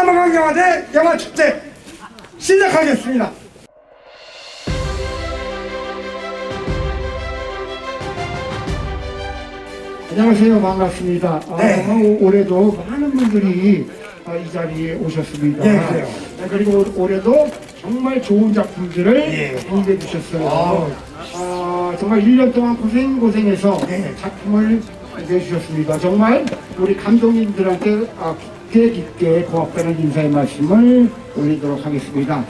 남아강 영화제 영화축제 시작하겠습니다. 안녕하세요. 반갑습니다. 아, 네. 오- 올해도 많은 분들이 아, 이 자리에 오셨습니다. 예, 그래요. 아, 그리고 올해도 정말 좋은 작품들을 예. 공개해 주셨어요. 아우. 아, 정말 1년 동안 고생 고생해서 네. 작품을 내주셨습니다. 정말 우리 감독님들한테 아, 깊게 깊게 고맙다는 인사의 말씀을 올리도록 하겠습니다.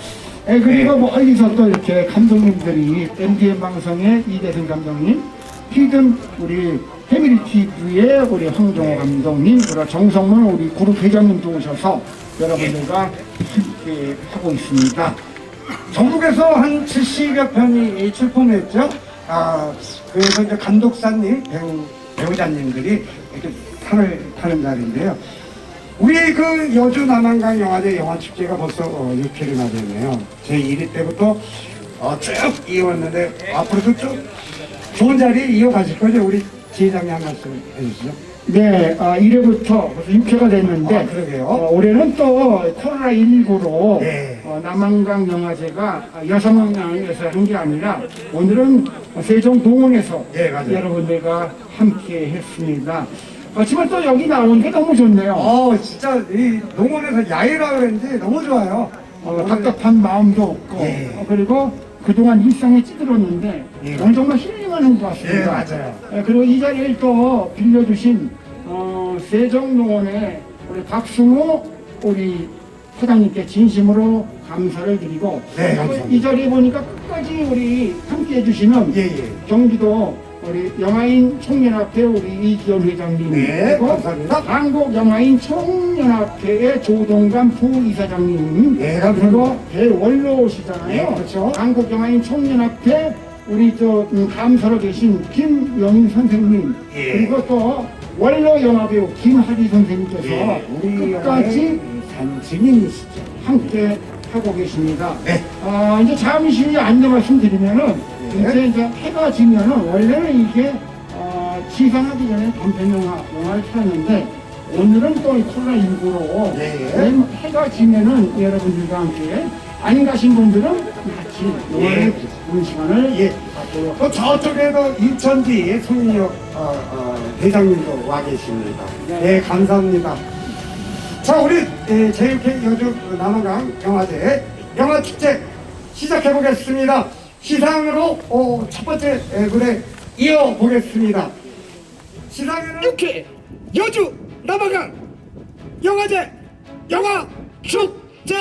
예, 그리고 네. 멀리서 또 이렇게 감독님들이 MDN 방송의 이대승 감독님, 히든 우리 패밀리 TV의 우리 황정호 감독님, 그리고 정성문 우리 그룹 회장님도 오셔서 여러분들과 함께 하고 있습니다. 전국에서 한 70여 편이 출품했죠. 아, 그래서 이제 감독사님, 배우, 배우자님들이 이렇게 상을 타는 자리인데요. 우리 그 여주 남한강 영화제 영화축제가 벌써 어, 6회를 맞았네요. 제 1위 때부터 어, 쭉 이어왔는데 앞으로도 쭉 좋은 자리 이어가실 거죠? 우리 지회장님 한 말씀 해주시죠. 네, 아, 1회부터 벌써 6회가 됐는데 아, 그러게요. 어, 올해는 또 코로나19로 네. 어, 남한강 영화제가 여성항에서 한 게 아니라 오늘은 세종동원에서 네, 맞아요. 여러분들과 함께 했습니다. 그렇지만 또 여기 나온 게 너무 좋네요. 어, 진짜 이 농원에서 야외라 그랬는지 너무 좋아요. 어, 답답한 마음도 없고 예. 어, 그리고 그동안 일상에 찌들었는데 예. 오늘 정말 힐링하는 것 같습니다. 예, 맞아요. 예, 그리고 이 자리를 또 빌려주신 어, 세종농원의 우리 박승호 우리 회장님께 진심으로 감사를 드리고 네, 감사합니다. 이 자리에 보니까 끝까지 우리 함께 해 주시는 예, 예. 경기도 우리 영화인 총연합회 우리 이기현 회장님 네, 그리고 감사합니다. 한국 영화인 총연합회의 조동감 부이사장님 네, 감사합니다. 그리고 배원로시잖아요. 네, 그렇죠. 한국 영화인 총연합회 우리 저 음, 감사로 계신 김영인 선생님 예. 그리고 또 원로 영화배우 김하리 선생님께서 예, 우리 끝까지 산증인이시죠. 함께 하고 계십니다. 네. 아, 이제 잠시 안내 말씀드리면은 네. 이제 이제 해가 지면은 원래는 이게 어, 시상하기 전에 단편 영화 영화를 틀었는데 오늘은 또 코로나19로 네. 해가 지면은 여러분들과 함께 안 가신 분들은 같이 영화를 예. 보는 시간을 예. 갖도록 또 저쪽에도 인천지 손인혁 어, 어, 대장님도 와 계십니다. 네. 네, 감사합니다. 자, 우리 예, 제육회 여주 남한강 영화제 영화축제 시작해 보겠습니다. 시상으로 어, 첫 번째 예, 무대 이어 보겠습니다. 시상에는 이렇게 여주 남한강 영화제 영화 축제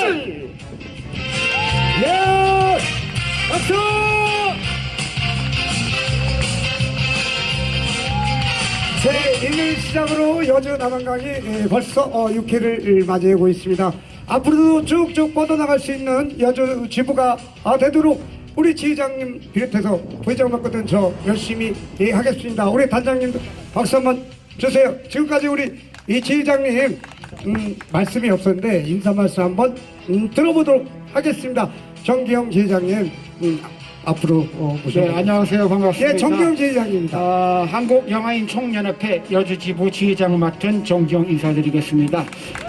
예 박수 제 1일 시작으로 여주 남한강이 예, 벌써 어, 6회를 맞이하고 있습니다. 앞으로도 쭉쭉 뻗어나갈 수 있는 여주 지부가 아, 되도록 우리 지회장님 비롯해서 부회장 맡거든 저 열심히 예, 하겠습니다. 우리 단장님도 박수 한번 주세요. 지금까지 우리 이 지회장님 음, 말씀이 없었는데 인사 말씀 한번 음, 들어보도록 하겠습니다. 정기영 지회장님 음, 앞으로 어, 네, 모셔. 안녕하세요. 반갑습니다. 예, 정기영 지회장입니다. 아, 한국영화인 총연합회 여주지부 지회장을 맡은 정경 인사드리겠습니다.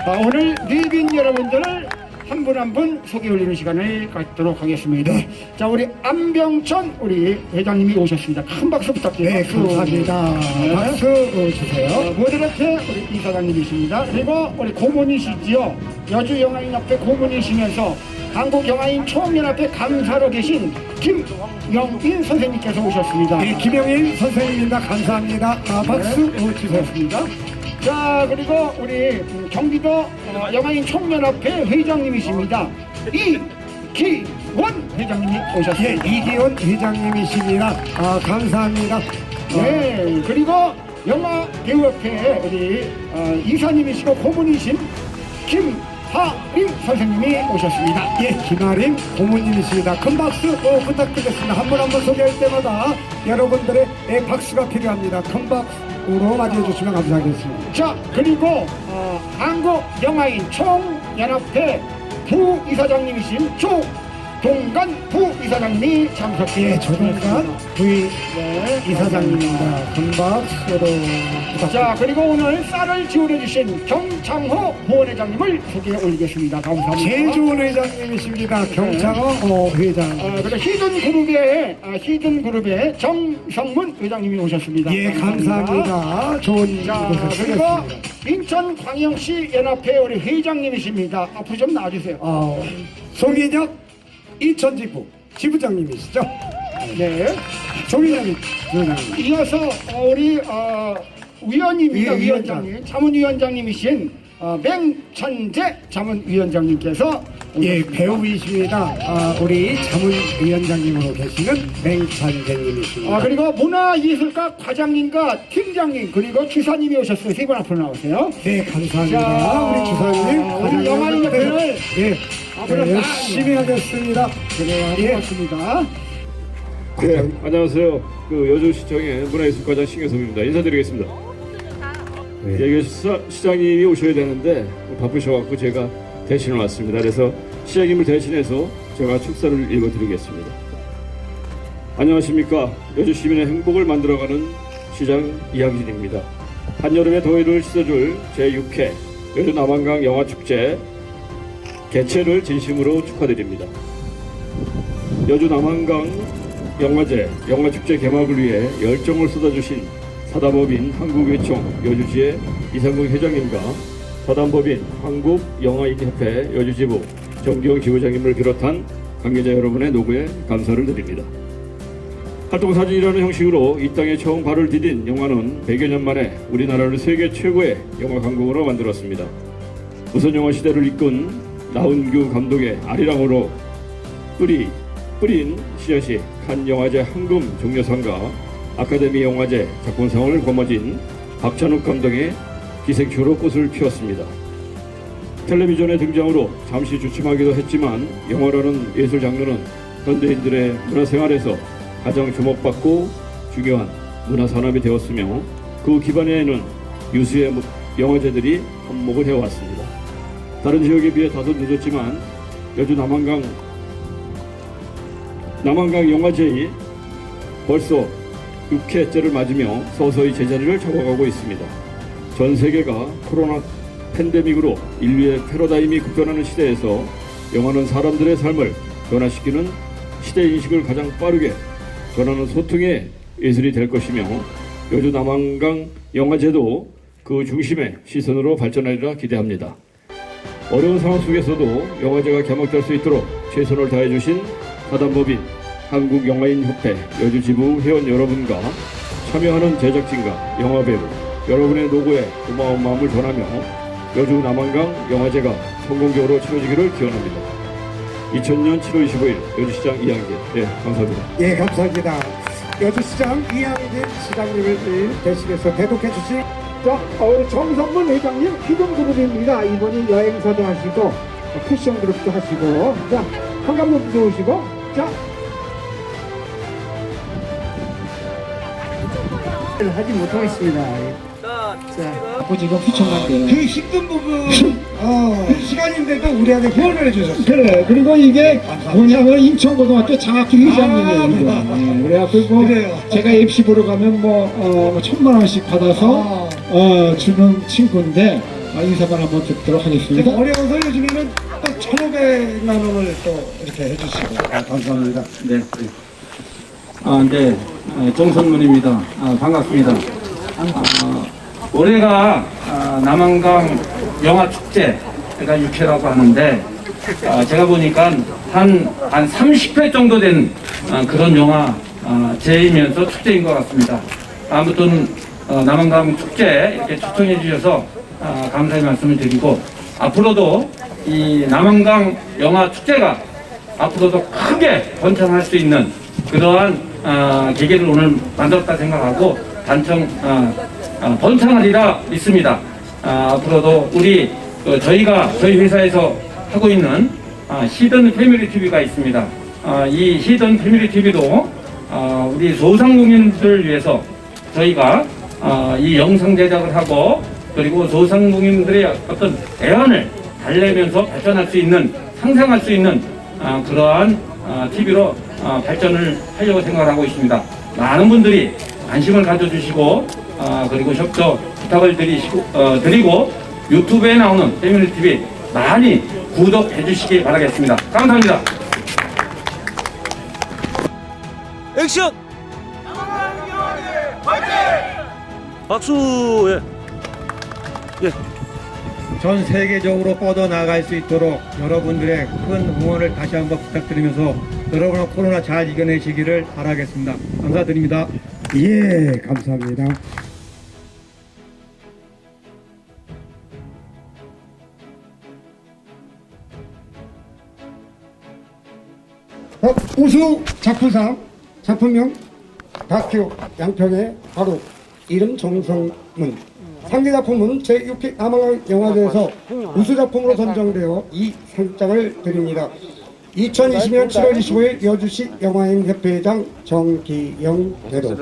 아, 오늘 리빈 여러분들을 한 분 한 분 소개 올리는 시간을 갖도록 하겠습니다. 네. 자, 우리 안병천 우리 회장님이 오셨습니다. 큰 박수 부탁드립니다. 네, 감사합니다. 네. 박수 어, 주세요. 어, 모델업체 우리 이사장님이십니다. 그리고 우리 고문이시지요. 여주영화인협회 고문이시면서 한국영화인 총연합회 감사로 계신 김영인 선생님께서 오셨습니다. 네, 김영일 선생님입니다. 감사합니다. 아, 박수 어, 주세요. 고맙습니다. 자 그리고 우리 음, 경기도 어, 영화인 총연합회 회장님이십니다. 이기원 회장님이 예, 오셨습니다. 이기원 회장님이십니다. 아, 감사합니다. 네, 그리고 영화 배우협회 우리 어, 이사님이시고 고문이신 김하림 선생님이 오셨습니다. 예, 김아림 고모님이십니다. 큰 박수 어, 부탁드리겠습니다. 한 분 한 분 소개할 때마다 여러분들의 예, 박수가 필요합니다. 큰 박수 로 맞이해 주시면 감사하겠습니다. 자 그리고 어, 한국 영화인 총연합회 부이사장님이신 조 동관 부이사장님이 참석해 예, 조동관 부이 네, 이사장입니다. 금박으로 자 그리고 오늘 쌀을 지원해 주신 경창호 부원회장님을 소개해 올리겠습니다. 감사합니다. 좋은 회장님이십니다. 경창호 어, 회장. 아, 그리고 히든 그룹의 아, 히든 그룹의 정성문 회장님이 오셨습니다. 예, 감사합니다. 좋은 자 곳을 그리고 쓰겠습니다. 인천 광역시 연합회 우리 회장님이십니다. 앞으로 좀 나와주세요. 어, 송인혁 인천지부 지부장님이시죠? 네. 송인혁 회장님. 이어서 어, 우리 어, 위원님이죠 위- 위원장. 위원장님 자문위원장님이신 어, 맹천재 자문위원장님께서 예, 배우이십니다. 아, 우리 자문위원장님으로 계시는 맹찬재님이십니다. 아 그리고 문화예술가 과장님과 팀장님 그리고 주사님이 오셨어요. 세 분 앞으로 나오세요. 네, 감사합니다. 자, 우리 주사님, 우리 과장님, 영화인 네, 협회를 네, 앞으로 네, 딱 열심히 하겠습니다. 그래요. 예. 고맙습니다. 네, 안녕하세요. 그 여주시청의 문화예술과장 신경섭입니다. 인사드리겠습니다. 네, 여기 시사, 시장님이 오셔야 되는데 바쁘셔갖고 제가 대신을 왔습니다. 그래서 시장님을 대신해서 제가 축사를 읽어드리겠습니다. 안녕하십니까. 여주 시민의 행복을 만들어가는 시장 이항진입니다. 한여름의 더위를 씻어줄 제6회 여주 남한강 영화축제 개최를 진심으로 축하드립니다. 여주 남한강 영화제, 영화축제 개막을 위해 열정을 쏟아주신 사단법인 한국외총 여주지의 이상국 회장님과 사단법인 한국영화인협회 여주지부 정기영 지부장님을 비롯한 관계자 여러분의 노고에 감사를 드립니다. 활동사진이라는 형식으로 이 땅에 처음 발을 디딘 영화는 100여 년 만에 우리나라를 세계 최고의 영화 강국으로 만들었습니다. 우선 영화 시대를 이끈 나은규 감독의 아리랑으로 뿌리 뿌린 씨앗이 칸 영화제 황금 종려상과 아카데미 영화제 작품상을 거머쥔 박찬욱 감독의 기생충으로 꽃을 피웠습니다. 텔레비전의 등장으로 잠시 주춤하기도 했지만 영화라는 예술 장르는 현대인들의 문화생활에서 가장 주목받고 중요한 문화 산업이 되었으며 그 기반에는 유수의 영화제들이 한몫을 해왔습니다. 다른 지역에 비해 다소 늦었지만 여주 남한강 남한강 영화제이 벌써 6회째를 맞으며 서서히 제자리를 잡아가고 있습니다. 전 세계가 코로나 팬데믹으로 인류의 패러다임이 급변하는 시대에서 영화는 사람들의 삶을 변화시키는 시대 인식을 가장 빠르게 전하는 소통의 예술이 될 것이며 여주 남한강 영화제도 그 중심의 시선으로 발전하리라 기대합니다. 어려운 상황 속에서도 영화제가 개막될 수 있도록 최선을 다해 주신 사단법인 한국영화인협회 여주지부 회원 여러분과 참여하는 제작진과 영화배우 여러분의 노고에 고마운 마음을 전하며 여주 남한강 영화제가 성공적으로 치러지기를 기원합니다. 2000년 7월 25일 여주시장 이양길 예 감사합니다. 예, 감사합니다. 여주시장 이양진 시장님을 대신해서 대독해 주신 자, 어, 우리 정성문 회장님 히든 그룹입니다. 이번이 여행사도 하시고 패션 그룹도 하시고 자, 한 감독도 오시고 자. 하지 못하겠습니다. 자꾸 지금 휘청한데 그 힘든 부분 어, 시간인데도 우리한테 후원을 해주셨어요. 그래. 그리고 이게 뭐냐면 인천고등학교 회장님이에요. 아, 이거. 네, 그래갖고 뭐 그래요. 제가 MC 보러 가면 뭐, 어, 뭐 천만 원씩 받아서 아. 어, 주는 친구인데 아, 인사만 한번 듣도록 하겠습니다. 좀 어려워서 요즘에는 또 1,500만 원을 또 이렇게 해주시고 아, 감사합니다. 네. 아, 네. 아, 정선문입니다. 아, 반갑습니다. 아, 올해가 아, 남한강 영화 축제가 6회라고 하는데 아, 제가 보니까 한, 한 30회 정도 된 아, 그런 영화 아, 제이면서 축제인 것 같습니다. 아무튼 어, 남한강 축제 이렇게 초청해 주셔서 아, 감사의 말씀을 드리고 앞으로도 이 남한강 영화 축제가 앞으로도 크게 번창할 수 있는 그러한 아, 계기를 오늘 만들었다 생각하고 단청 아, 아, 번창하리라 믿습니다. 아, 앞으로도 우리 그 저희가 저희 회사에서 하고 있는 아, 히든 패밀리 TV가 있습니다. 아, 이 히든 패밀리 TV도 아, 우리 소상공인들을 위해서 저희가 아, 이 영상 제작을 하고 그리고 소상공인들의 어떤 애환을 달래면서 발전할 수 있는 상생할 수 있는 아, 그러한 TV로 발전을 하려고 생각하고 있습니다. 많은 분들이 관심을 가져주시고 어, 그리고 협조 부탁을 드리시고, 어, 드리고 유튜브에 나오는 패밀리 TV 많이 구독해 주시기 바라겠습니다. 감사합니다. 액션! 박수! 예. 전 세계적으로 뻗어나갈 수 있도록 여러분들의 큰 응원을 다시 한번 부탁드리면서 여러분의 코로나 잘 이겨내시기를 바라겠습니다. 감사드립니다. 예, 감사합니다. 어, 우수 작품상 작품명 다큐 양평의 바로 이름 정성문. 상대 작품은 제6회 남한강 영화제에서 우수 작품으로 선정되어 이 상장을 드립니다. 2020년 7월 25일 여주시 영화인 협회장 정기영 대도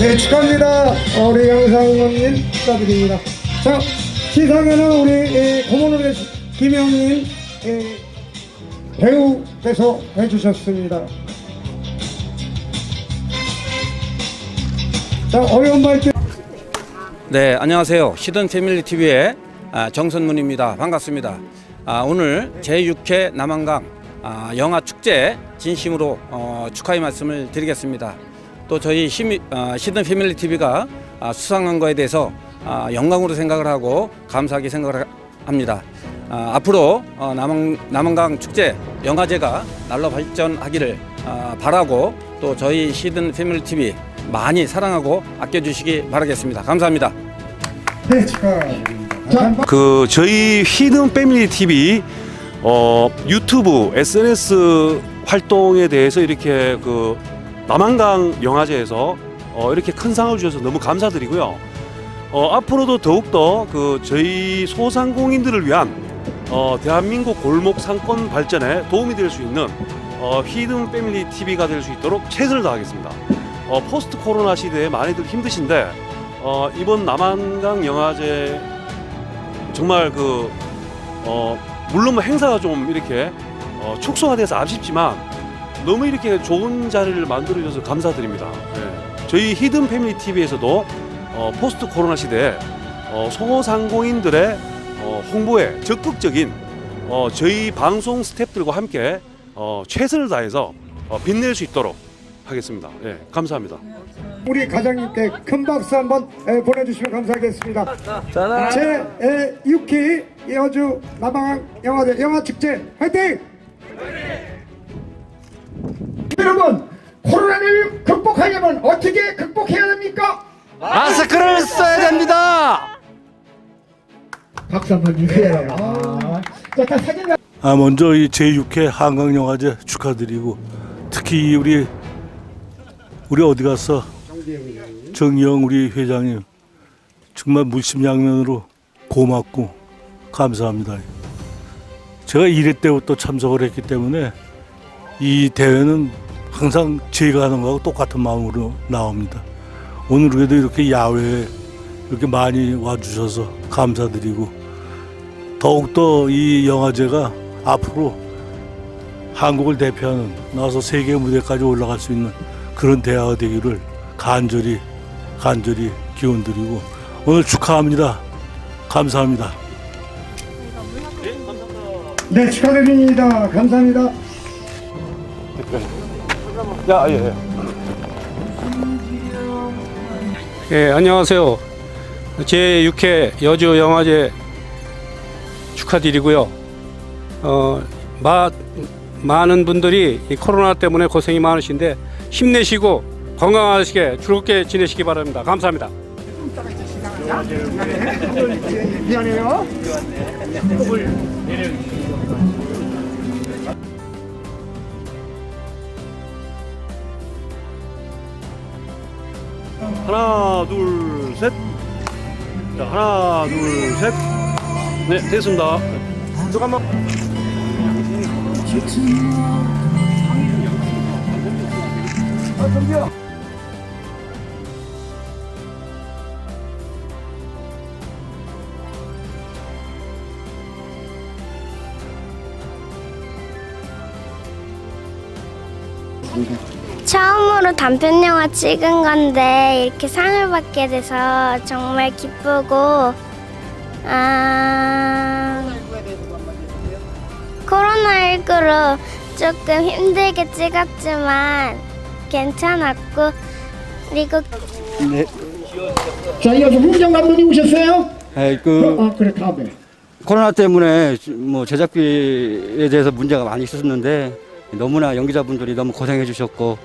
네 축하합니다. 우리 양상원님 축하드립니다. 자 시상에는 우리 계신 김영민 에, 배우께서 해주셨습니다 자 어려운 네, 안녕하세요. 시든 패밀리 TV의 아, 정선문입니다. 반갑습니다. 아, 오늘 제6회 남한강 아, 영화 축제 진심으로 어, 축하의 말씀을 드리겠습니다. 또 저희 시든 패밀리 TV가 아, 수상한 거에 대해서 아, 영광으로 생각을 하고 감사하게 생각을 합니다. 아, 앞으로 어, 남한, 남한강 축제 영화제가 날로 발전하기를 아, 바라고 또 저희 시든 패밀리 TV 많이 사랑하고 아껴주시기 바라겠습니다. 감사합니다. 네 축하드립니다 그 저희 히든 패밀리 TV 어, 유튜브 SNS 활동에 대해서 이렇게 그 남한강 영화제에서 어, 이렇게 큰 상을 주셔서 너무 감사드리고요. 어, 앞으로도 더욱더 그 저희 소상공인들을 위한 어, 대한민국 골목 상권 발전에 도움이 될 수 있는 어, 히든 패밀리 TV가 될 수 있도록 최선을 다하겠습니다. 어, 포스트 코로나 시대에 많이들 힘드신데 어, 이번 남한강 영화제 정말 그 어, 물론 뭐 행사가 좀 이렇게 어, 축소가 돼서 아쉽지만 너무 이렇게 좋은 자리를 만들어 주셔서 감사드립니다. 예. 저희 히든 패밀리 TV에서도 어, 포스트 코로나 시대에 어, 소상공인들의 어, 홍보에 적극적인 어, 저희 방송 스태프들과 함께 어, 최선을 다해서 어, 빛낼 수 있도록 하겠습니다. 예, 감사합니다. 우리 가장님께 큰 박수 한번 에, 보내주시면 감사하겠습니다. 제 에, 6기 여주 남한강 영화제 영화축제 화이팅! 여러분 코로나를 극복하려면 어떻게 극복해야 됩니까? 마스크를 써야 됩니다. 박수 한번 주세요. 아, 자, 다 사진 아 먼저 이 제6회 한강영화제 축하드리고 특히 우리 우리 어디 갔어 정영 우리 회장님 정말 물심양면으로 고맙고 감사합니다. 제가 1회 때부터 참석을 했기 때문에 이 대회는 항상 제가 하는 거하고 똑같은 마음으로 나옵니다. 오늘 그래도 이렇게 야외에 이렇게 많이 와주셔서 감사드리고 더욱더 이 영화제가 앞으로 한국을 대표하는 나와서 세계 무대까지 올라갈 수 있는 그런 대화가 되기를 간절히 간절히 기원 드리고 오늘 축하합니다. 감사합니다. 네 축하드립니다. 감사합니다. 야, 예, 예. 예, 안녕하세요. 제6회 여주 영화제 축하드리고요. 어, 마, 많은 분들이 이 코로나 때문에 고생이 많으신데 힘내시고 건강하시게 즐겁게 지내시기 바랍니다. 감사합니다. 미안해요. 하나, 둘, 셋. 자, 하나, 둘, 셋. 네, 됐습니다. 잠깐만. 처음으로 단편 영화 찍은 건데 이렇게 상을 받게 돼서 정말 기쁘고 아 코로나19로 조금 힘들게 찍었지만 괜찮았고 그리고 자, 이어서 홍정 감독님 오셨어요? 네, 그 아, 그래, 다음에. 코로나 때문에 뭐 제작비에 대해서 문제가 많이 있었는데 너무나 연기자분들이 너무 고생해 주셨고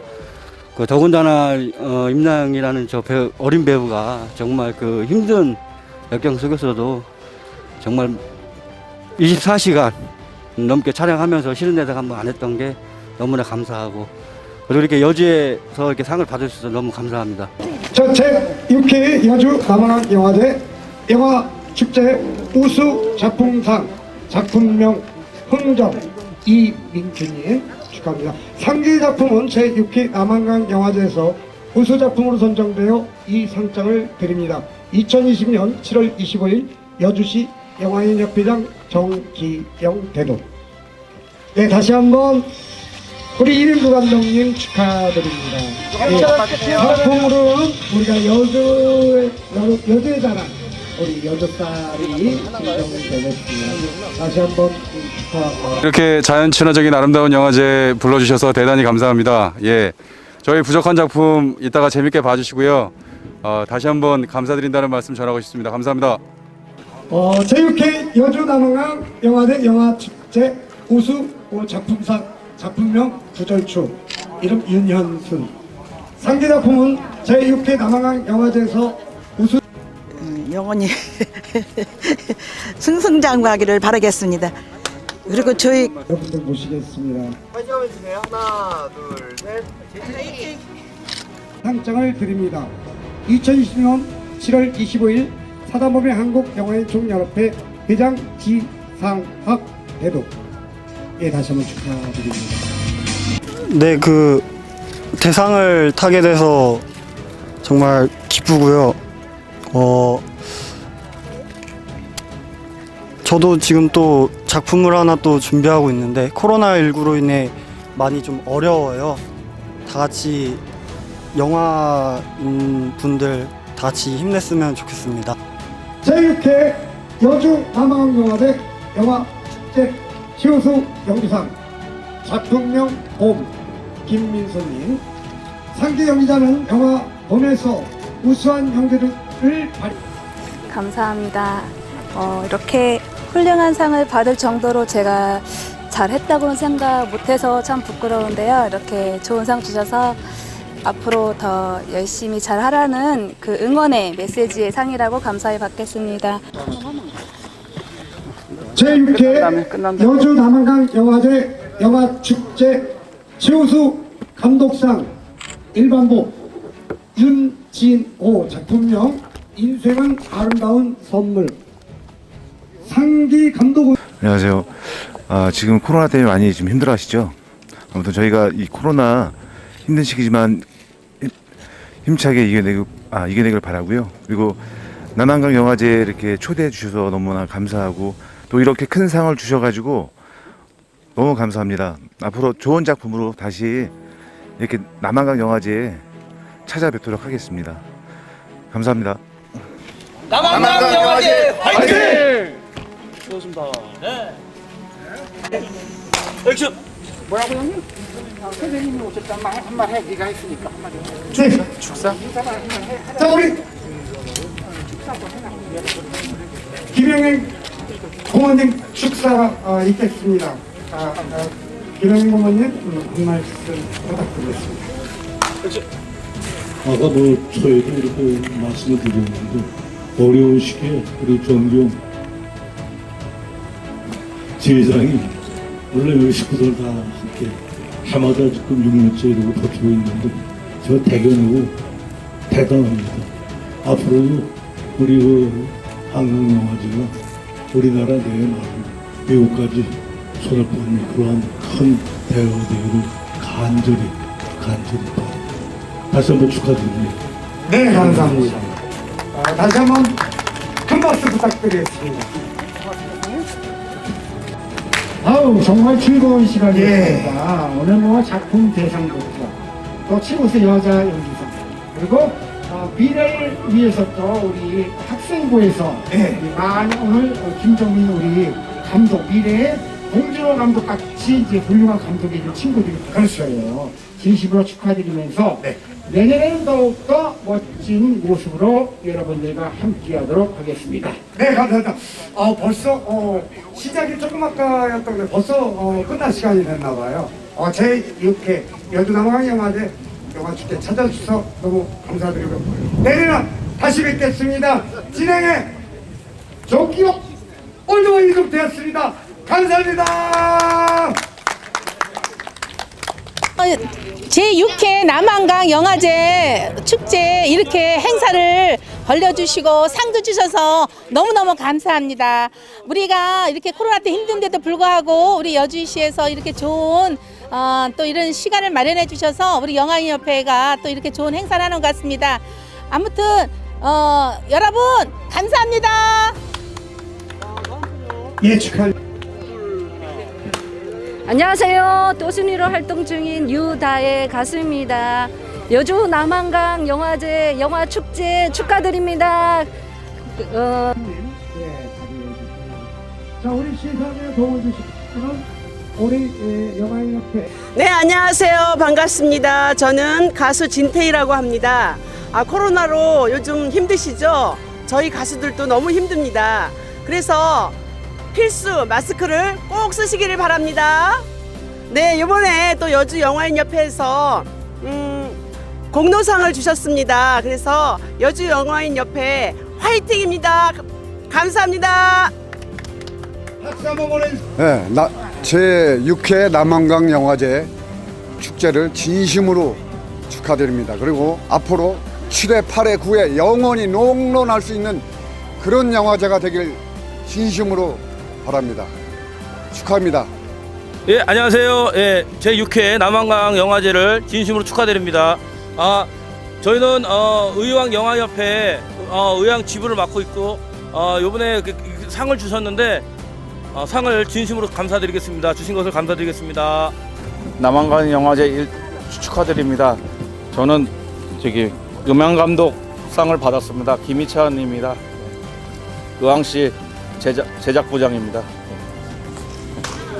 그 더군다나 어, 임낭이라는 저 배우, 어린 배우가 정말 그 힘든 역경 속에서도 정말 24시간 넘게 촬영하면서 싫은 데서 한번 안 했던 게 너무나 감사하고 그리고 이렇게 여주에서 이렇게 상을 받을 수 있어서 너무 감사합니다. 저 제6회 여주 남한항 영화제 영화 축제 우수 작품상 작품명 흥정 이민준님 축하합니다. 상기 작품은 제6회 남한강 영화제에서 우수 작품으로 선정되어 이 상장을 드립니다. 2020년 7월 25일 여주시 영화인협회장 정기영 대도. 네 다시 한번 우리 이민구 감독님 축하드립니다. 예, 작품으로는 우리가 여주의 여- 여주의 자랑 우리 여주딸이 진정되겠습니다. 다시 한번 축하. 이렇게 자연 친화적인 아름다운 영화제 불러주셔서 대단히 감사합니다. 예, 저희 부족한 작품 이따가 재밌게 봐주시고요. 어, 다시 한번 감사드린다는 말씀 전하고 싶습니다. 감사합니다. 어, 제6회 여주 남한강 영화제 영화축제 우수 작품상 작품명 구절추 이름 윤현순 상기 작품은 제6회 남한강 영화제에서 우수 영원히 승승장구하기를 바라겠습니다. 그리고 저희 여러분들 모시겠습니다. 상장을 드립니다. 2020년 7월 25일 사단법인 한국영화인 총연합회 회장 지상학 대도 예 다시 한번 축하드립니다. 네, 그 대상을 타게 돼서 정말 기쁘고요. 어, 저도 지금 또 작품을 하나 또 준비하고 있는데 코로나19로 인해 많이 좀 어려워요. 다 같이 영화인 분들 다 같이 힘냈으면 좋겠습니다. 제6회 여주 남한영화제 영화 축제 최우수 연기상 작품명 봄 김민수님 상기 연기자는 영화 봄에서 우수한 연기를 발휘 감사합니다. 어, 이렇게 훌륭한 상을 받을 정도로 제가 잘했다고는 생각 못해서 참 부끄러운데요. 이렇게 좋은 상 주셔서 앞으로 더 열심히 잘하라는 그 응원의 메시지의 상이라고 감사히 받겠습니다. 제6회 여주 남한강 영화제 영화축제 최우수 감독상 일반부 윤진호 작품명 인생은 아름다운 선물 상기 감독은 안녕하세요. 아, 지금 코로나 때문에 많이 좀 힘들어 하시죠? 아무튼 저희가 이 코로나 힘든 시기지만 힘- 힘차게 이겨내고, 아, 이겨내길 바라고요 그리고 남한강 영화제에 이렇게 초대해 주셔서 너무나 감사하고 또 이렇게 큰 상을 주셔가지고 너무 감사합니다. 앞으로 좋은 작품으로 다시 이렇게 남한강 영화제에 찾아뵙도록 하겠습니다. 감사합니다. 남한강 영화제 화이팅! 액션! 뭐라고 형님? 선생님이 오셨단 말 한말 해. 네가 했으니까 한마디 해. 네. 축사? 자 우리 김영행 고모님 축사가 어, 있겠습니다. 아, 아, 김영행 고모님 음, 한 말씀 부탁드리겠습니다. 아까 뭐 저희도 이렇게 말씀을 드렸는데 어려운 시기에 우리 정경 제사장이 원래 우리 식구들 다 함께 해마다 지금 6년째 이러고 버티고 있는데 저 대견하고 대단합니다. 앞으로도 우리 그 한국 영화제가 우리나라 내에 나고 미국까지 손을 뻗는 그러한 큰 대회가 되기를 간절히 간절히 바랍니다. 다시 한번 축하드립니다. 네 감사합니다. 아, 다시 한번 큰 박수 부탁드리겠습니다. 아우 정말 즐거운 시간이었습니다. 오늘 뭐 작품 대상부터 또 최우수 여자 연기상 그리고 어, 미래를 위해서 또 우리 학생부에서 이 많은 오늘 어, 김정민 우리 감독 미래의 봉준호 감독 같이 이제 훌륭한 감독이 된 친구들이 그렇어요. 진심으로 축하드리면서 내년에는 더욱더 멋진 모습으로 여러분들과 함께하도록 하겠습니다. 네, 감사합니다. 어, 벌써 어, 시작이 조금 아까였던 데 벌써 어, 끝날 시간이 됐나 봐요. 어, 제 6회 여주남강 영화제 영화 축제 찾아주셔서 너무 감사드리고 내일은 다시 뵙겠습니다. 진행의 조기호 올드와 이동되었습니다. 감사합니다. 제6회 남한강 영화제 축제 이렇게 행사를 벌려주시고 상도 주셔서 너무너무 감사합니다. 우리가 이렇게 코로나 때 힘든데도 불구하고 우리 여주시에서 이렇게 좋은 어, 또 이런 시간을 마련해 주셔서 우리 영화인협회가 또 이렇게 좋은 행사를 하는 것 같습니다. 아무튼 어, 여러분 감사합니다. 예, 축하. 안녕하세요. 도순이로 활동 중인 유다의 가수입니다. 여주 남한강 영화제 영화 축제 축하드립니다. 어, 자, 우리 시상에 도움을 주신 분은 우리 예, 영화인협회 네, 안녕하세요. 반갑습니다. 저는 가수 진태희라고 합니다. 아, 코로나로 요즘 힘드시죠? 저희 가수들도 너무 힘듭니다. 그래서 필수 마스크를 꼭 쓰시기를 바랍니다. 네, 이번에 또 여주 영화인 협회에서 음, 공로상을 주셨습니다. 그래서 여주 영화인 협회 화이팅입니다. 감사합니다. 네, 나, 제 6회 남한강 영화제 축제를 진심으로 축하드립니다. 그리고 앞으로 7회, 8회, 9회 영원히 롱런할 수 있는 그런 영화제가 되길 진심으로 바랍니다. 축하합니다. 예, 안녕하세요. 예, 제 6회 남한강 영화제를 진심으로 축하드립니다. 아, 저희는 어, 의왕 영화협회 어, 의왕 지부를 맡고 있고 어, 요번에 그, 그 상을 주셨는데 어, 상을 진심으로 감사드리겠습니다. 주신 것을 감사드리겠습니다. 남한강 영화제 일 축하드립니다. 저는 저기 음향 감독 상을 받았습니다. 김희찬입니다. 의왕시 제작 제작부장입니다.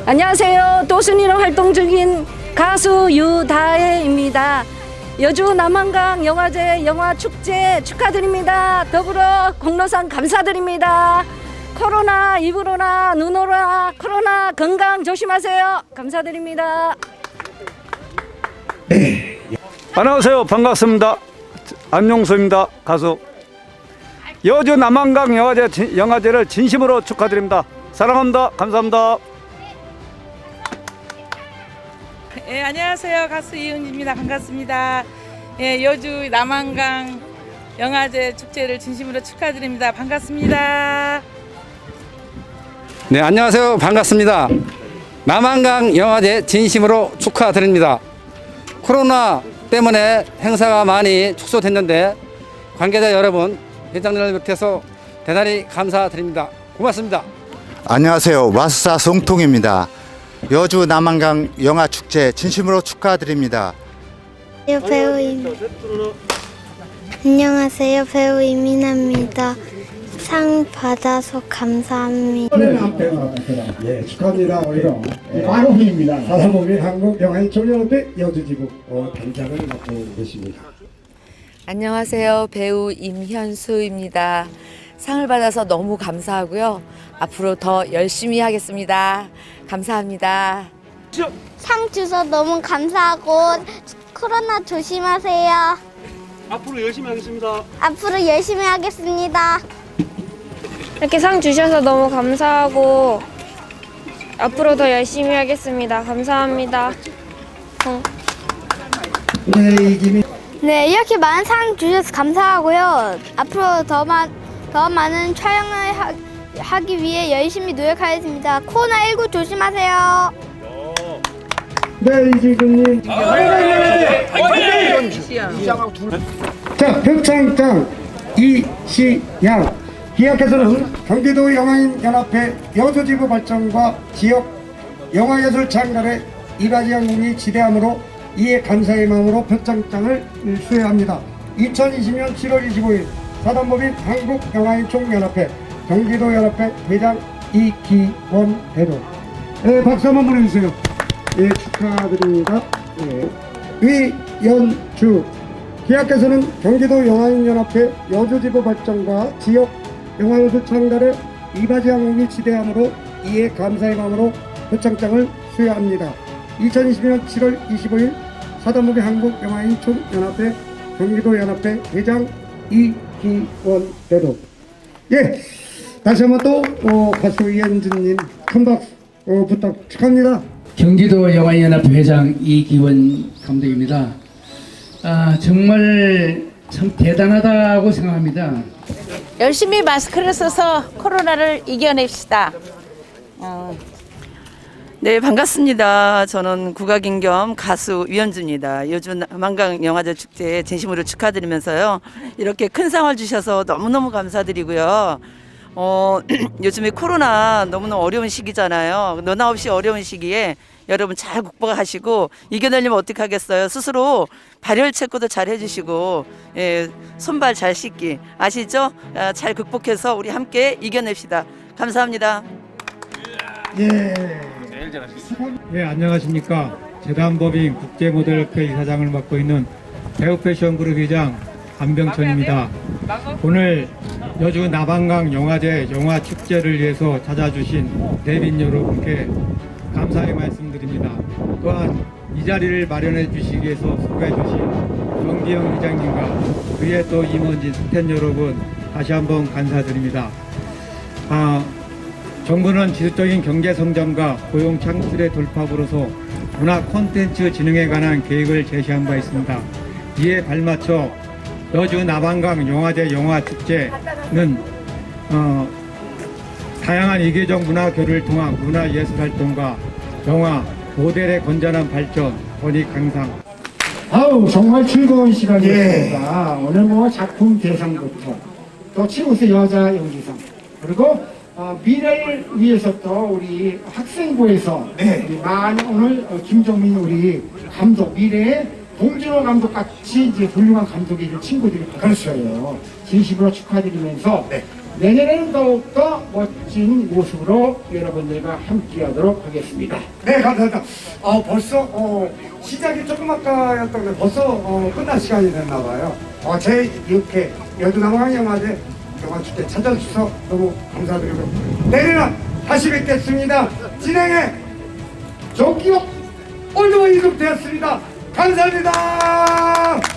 안녕하세요. 도순이로 활동 중인 가수 유다혜입니다. 여주 남한강 영화제 영화 축제 축하드립니다. 더불어 공로상 감사드립니다. 코로나 입으로나 눈으로나 코로나 건강 조심하세요. 감사드립니다. 안녕하세요. 반갑습니다. 안용수입니다. 가수. 여주 남한강 영화제 진- 영화제를 진심으로 축하드립니다. 사랑합니다. 감사합니다. 예, 안녕하세요. 가수 이은지입니다. 반갑습니다. 예, 여주 남한강 영화제 축제를 진심으로 축하드립니다. 반갑습니다. 네, 안녕하세요. 반갑습니다. 남한강 영화제 진심으로 축하드립니다. 코로나 때문에 행사가 많이 축소됐는데 관계자 여러분, 회장님을 비롯해서 대단히 감사드립니다. 고맙습니다. 안녕하세요. 와스사 송통입니다. 여주 남한강 영화 축제 진심으로 축하드립니다. 네, 배우 임 안녕하세요. 배우 이민아입니다. 상 받아서 감사합니다. 예, 축하합니다. 우리 예, 만호입니다. 사사모민 한국 영화인 조연대 여주지부 어, 단장을 맡고 계십니다. 안녕하세요. 배우 임현수입니다. 상을 받아서 너무 감사하고요. 앞으로 더 열심히 하겠습니다. 감사합니다. 상 주셔서 너무 감사하고 코로나 조심하세요. 앞으로 열심히 하겠습니다. 앞으로 열심히 하겠습니다. 이렇게 상 주셔서 너무 감사하고 앞으로 더 열심히 하겠습니다. 감사합니다. 어. 네, 네, 이렇게 많은 상 주셔서 감사하고요. 앞으로 더, 많, 더 많은 촬영을 하, 하기 위해 열심히 노력하겠습니다. 코로나19 조심하세요. 네, 이지근님. 자, 표창장 이시양. 기약해서는 경기도 영화인 연합회 여주지부 발전과 지역 영화예술 창달에 이바지 양궁이 지대함으로 이에 감사의 마음으로 표창장을 수여합니다. 2020년 7월 25일 사단법인 한국영화인 총연합회 경기도연합회 회장 이기원 대도 네, 박수 한번 보내주세요. 예, 축하드립니다. 예. 위연주 기약께서는 경기도 영화인연합회 여주지부 발전과 지역 영화예술 창달에 이바지 항공이 지대함으로 이에 감사의 마음으로 표창장을 수여합니다. 2020년 7월 25일 사단법인 한국영화인 총연합회 경기도연합회 회장 이기원 대도 예, 다시 한번 또 어, 가수 이현진님 큰 박수 어, 부탁 축하합니다. 경기도 영화연합회 회장 이기원 감독입니다. 아, 정말 참 대단하다고 생각합니다. 열심히 마스크를 써서 코로나를 이겨냅시다. 네 반갑습니다. 저는 국악인 겸 가수 유현주입니다. 요즘 남한강 영화제 축제 진심으로 축하드리면서요. 이렇게 큰 상을 주셔서 너무너무 감사드리고요. 어, 요즘에 코로나 너무너무 어려운 시기잖아요. 너나 없이 어려운 시기에 여러분 잘 극복하시고 이겨내려면 어떻게 하겠어요? 스스로 발열 체크도 잘 해주시고 예, 손발 잘 씻기 아시죠? 아, 잘 극복해서 우리 함께 이겨냅시다. 감사합니다. 예. 네, 안녕하십니까. 재단법인 국제모델협회 이사장을 맡고 있는 배우 패션그룹 회장 안병천입니다. 오늘 여주 나방강 영화제 영화 축제를 위해서 찾아주신 대빈 여러분께 감사의 말씀드립니다. 또한 이 자리를 마련해 주시기 위해서 수고해 주신 정기영 회장님과 그의 또 임원진 스탠 여러분 다시 한번 감사드립니다. 아, 정부는 지속적인 경제 성장과 고용 창출의 돌파구로서 문화 콘텐츠 진흥에 관한 계획을 제시한 바 있습니다. 이에 발맞춰 여주 남한강 영화제 영화축제는 어, 다양한 이계적 문화 교류를 통한 문화 예술 활동과 영화 모델의 건전한 발전, 권익 향상, 아우 정말 즐거운 시간이었습니다. 오늘 뭐 작품 대상부터 또 최우수 여자 연기상. 그리고 어, 미래를 위해서 또 우리 학생부에서 우리 많은 오늘 어, 김종민 우리 감독 미래의 봉준호 감독 같이 이제 훌륭한 감독이 될 친구들이 받았어요. 진심으로 축하드리면서 내년에는 더욱더 멋진 모습으로 여러분들과 함께하도록 하겠습니다. 네, 감사합니다. 어, 벌써 어, 시작이 조금 아까였던데 벌써 어, 끝날 시간이 됐나 봐요. 어, 제 6회 여주남한 영화제 영화축제 찾아주셔서 너무 감사드리고 내일은 다시 뵙겠습니다. 진행에 조기혁 올드원 이급 되었습니다. 감사합니다.